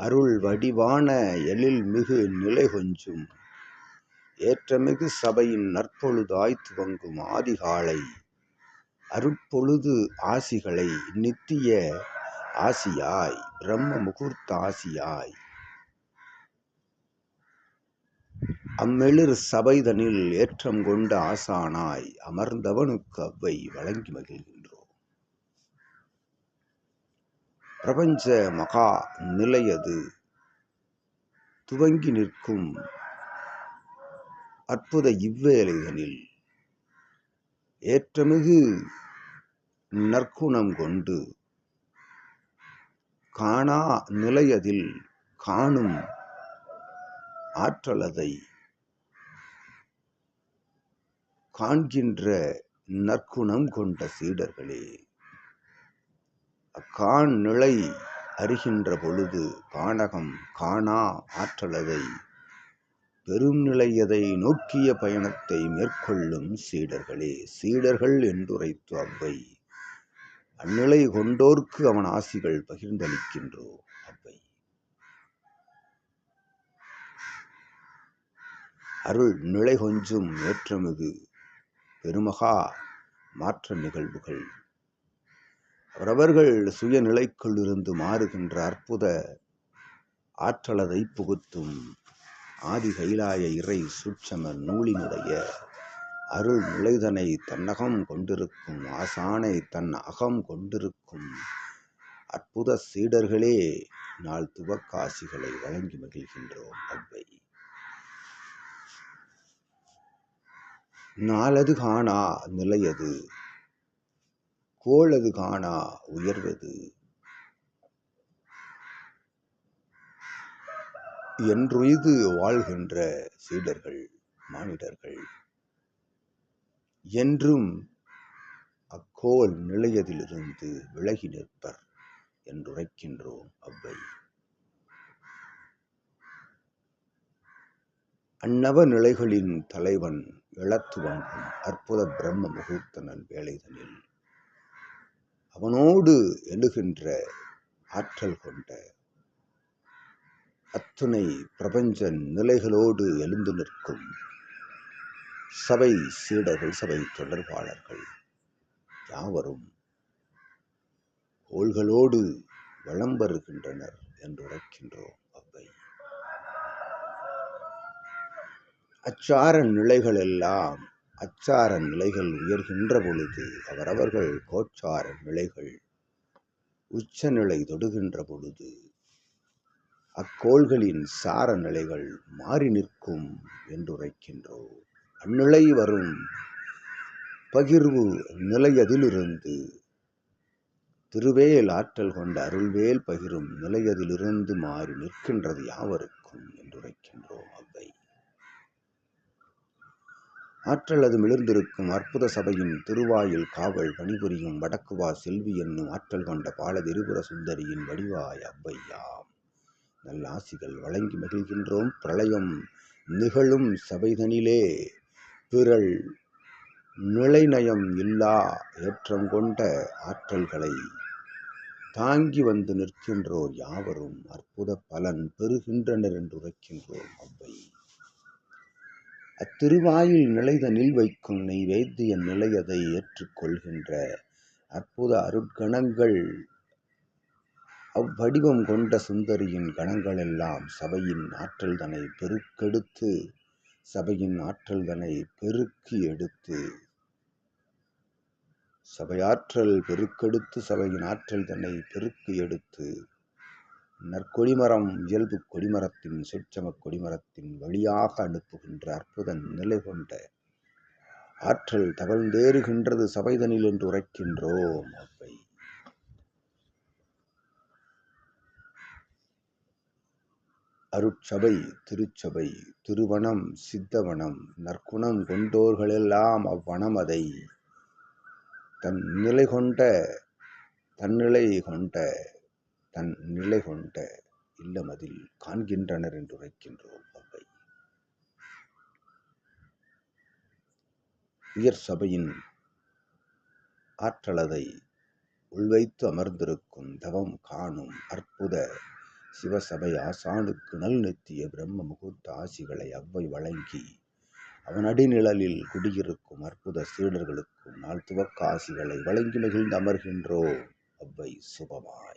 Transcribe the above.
அருள் வடிவான எழில்மிகு நிலை கொஞ்சும் ஏற்றமிகு சபையின் நற்பொழுதாய் துவங்கும் ஆதிகாலை. அருட்பொழுது ஆசிகளை நித்திய ஆசியாய் பிரம்ம முகூர்த்த ஆசியாய் அம்மெளிர் சபைதனில் ஏற்றம் கொண்ட ஆசானாய் அமர்ந்தவனுக்கு அவ்வை வழங்கி மகிழ்கின்றோம் பிரபஞ்ச மகா நிலையது துவங்கி நிற்கும் அற்புத இவ்வேலைகளில் ஏற்றமிகு நற்குணம் கொண்டு காணா நிலையதில் காணும் ஆற்றலதை காண்கின்ற நற்குணம் கொண்ட சீடர்களே. காண்நிலை நிலை அறிகின்ற பொழுது கானகம் காணா ஆற்றலதை பெரும் நிலையதை நோக்கிய பயணத்தை மேற்கொள்ளும் சீடர்களே சீடர்கள் என்றுரைத்து அவ்வை. அந்நிலை கொண்டோர்க்கு அவன் ஆசிகள் பகிர்ந்தளிக்கின்றோ அவ்வை. அருள் நிலை கொஞ்சும் ஏற்றமிகு பெருமகா மாற்ற நிகழ்வுகள். அவரவர்கள் சுயநிலைக்குள் இருந்து மாறுகின்ற அற்புத ஆற்றலதை புகுத்தும் ஆதி கைலாய இறை சூட்சம நூலினுடைய அருள் நிலைதனை தன்னகம் கொண்டிருக்கும் ஆசானை தன் அகம் கொண்டிருக்கும் அற்புத சீடர்களே நாள் துவக்காசிகளை வழங்கி மகிழ்கின்றோம் அவ்வை. நாளது காணா நிலையது கோளது காணா உயர்வது என்றுய்து வாழ்கின்ற சீடர்கள் மானிடர்கள். என்றும் அக்கோல் நிலையதிலிருந்து விலகி நிற்பர் என்றுரைக்கின்றோம் அவ்வை. அந்நவ நிலைகளின் தலைவன் இழத்துவங்கும் அற்புத பிரம்ம முகூர்த்த நல் வேலைதனில் அவனோடு எழுகின்ற ஆற்றல் கொண்ட அத்துணை பிரபஞ்ச நிலைகளோடு எழுந்து நிற்கும் சபை சீடர்கள் சபை தொடர்பாளர்கள் யாவரும் கோள்களோடு வளம் வருகின்றனர் என்று உரைக்கின்றோம் அவ்வை. அச்சார நிலைகள் எல்லாம் அச்சார நிலைகள் உயர்கின்ற பொழுது அவரவர்கள் கோச்சார நிலைகள் உச்சநிலை தொடுகின்ற பொழுது அக்கோள்களின் சார நிலைகள் மாறி நிற்கும் என்றுரைக்கின்றோம் அந்நிலை வரும் பகிர்வு நிலையதிலிருந்து திருவேல் ஆற்றல் கொண்ட அருள்வேல் பகிரும் நிலையதிலிருந்து மாறி நிற்கின்றது யாவருக்கும் என்றுரைக்கின்றோம் அவ்வை. ஆற்றலது மிளிர்ந்திருக்கும் அற்புத சபையின் திருவாயில் காவல் பணிபுரியும் வடக்குவா செல்வி என்னும் ஆற்றல் கொண்ட பாலதிரிபுர சுந்தரியின் வடிவாய் அவ்வையாம். நல்லாசிகள் வழங்கி மகிழ்கின்றோம். பிரளயம் நிகழும் சபைதனிலே பிறல் நிலைநயம் இல்லா ஏற்றம் கொண்ட ஆற்றல்களை தாங்கி வந்து நிற்கின்றோர் யாவரும் அற்புத பலன் பெறுகின்றனர் என்று உரைக்கின்றோம் அவ்வை. அத்திருவாயில் நிலைதனில் வைக்கும் நெய்வேத்திய நிலையதை ஏற்றுக்கொள்கின்ற அற்புத அருட்கணங்கள் அவ்வடிவம் கொண்ட சுந்தரியின் கணங்களெல்லாம் சபையின் ஆற்றல் தனை பெருக்கெடுத்து சபையின் ஆற்றல் தனை பெருக்கி எடுத்து சபையாற்றல் பெருக்கெடுத்து சபையின் ஆற்றல் தன்னை பெருக்கி எடுத்து நற்கொடிமரம் இயல்பு கொடிமரத்தின் சொற்சம கொடிமரத்தின் வழியாக அனுப்புகின்ற அற்புத நிலை கொண்ட ஆற்றல் தவழ்ந்தேறுகின்றது சபைதனில் என்று உரைக்கின்றோம் அவ்வை அருட்சபை திருச்சபை திருவனம் சித்தவனம் நற்குணம் கொண்டோர்களெல்லாம் அவ்வனம் அதை. தன் நிலை கொண்ட தன்னிலை கொண்ட தன் நிலை கொண்ட இல்லமதில் காண்கின்றனர் என்று உரைக்கின்றோம் அவ்வை. உயர் சபையின் ஆற்றலதை உள்வைத்து அமர்ந்திருக்கும் தவம் காணும் அற்புத சிவசபை ஆசானுக்கு நல் நித்திய பிரம்ம முகூர்த்த ஆசிகளை அவ்வை வழங்கி அவன் அடிநிழலில் குடியிருக்கும் அற்புத சீடர்களுக்கும் நாள் துவக்க ஆசிகளை வழங்கி மகிழ்ந்து அமர்கின்றோ அவ்வை சுபமாய்.